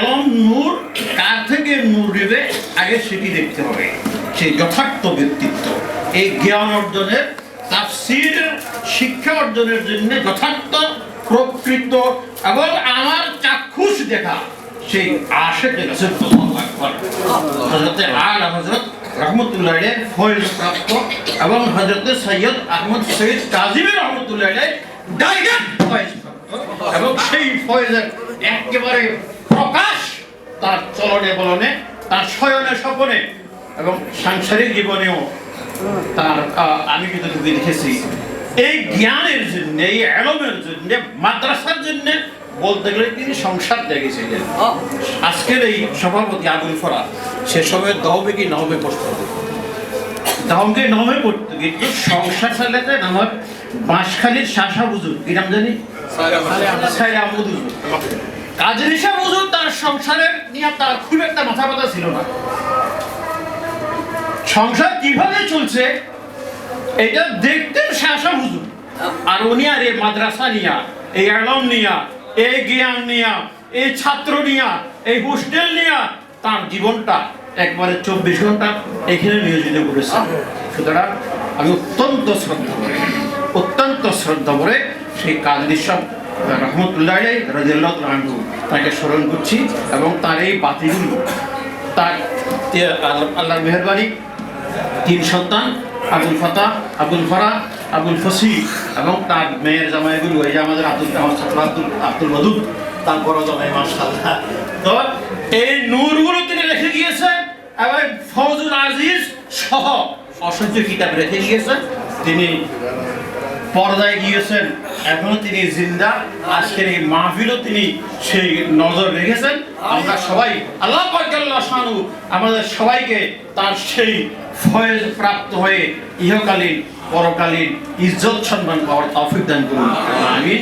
এলম নূর, কার থেকে নূর নেবে, আগে সেটি দেখতে হবে। সেই যথার্থ ব্যক্তিত্ব। এই জ্ঞান অর্জনের তাফসির শিক্ষা অর্জনের জন্য যথার্থ, প্রকৃত এবং আমার চাক্ষুষ দেখা, সেই এবং এবং সেই ফয়েজের একেবারে প্রকাশ তার চলনে বলনে তার শয়নে স্বপনে এবং সাংসারিক জীবনেও তার আমি কিন্তু দেখেছি এই জ্ঞানের জন্য এই এলমের জন্য মাদ্রাসার জন্য বলতে গেলে তিনি সংসার দেখেছিলেন আজকের এই সভাপতি আবুল ফরা সে সময় দহবে কি নহবে পড়তে হবে? দহমকে নহবে পড়তে কিন্তু সংসার চালাতে আমার বাঁশখালীর শাসা বুঝুন কি নাম জানি? কাজের হিসাব বুঝুন তার সংসারের নিয়ে তার খুব একটা মাথা ছিল না। সংসার কীভাবে চলছে, এটা হুজুর আর উনি আর এই মাদ্রাসা নিয়া এই নিয়া এই জ্ঞান নিয়া এই ছাত্র নিয়া এই হোস্টেল নিয়া, তার জীবনটা একবারে চব্বিশ ঘণ্টা এখানে নিয়োজিত করেছে। সুতরাং আমি অত্যন্ত শ্রদ্ধা করি অত্যন্ত শ্রদ্ধা করে সেই কাজী সব রহমতুল্লাহ রাজিয়াল্লাহ আনহু তাকে স্মরণ করছি এবং তার এই বাতিগুলো, তার আল্লাহর মেহরবানি, তিন সন্তান, আবুল ফাতা আবুল ফরা, আবুল ফসি এবং তার মেয়ের জামাইগুলো, এই যে আমাদের আব্দুল আমার ছাত্র আব্দুল আব্দুল মধু তার বড় জামাই মাসাল্লাহ তো এই নূরগুলো তিনি রেখে গিয়েছেন এবং ফৌজুল আজিজ সহ অসংখ্য কিতাব রেখে গিয়েছেন তিনি পর্দায় গিয়েছেন, এখনও তিনি জিন্দা। আজকের এই মাহফিলও তিনি সেই নজর রেখেছেন। আমরা সবাই, আল্লাহ পাকাল্লাহ শাহু আমাদের সবাইকে তার সেই ফয়েজ প্রাপ্ত হয়ে ইহকালীন, পরকালীন ইজ্জত সম্মান পাওয়ার তৌফিক দান করুন। আমি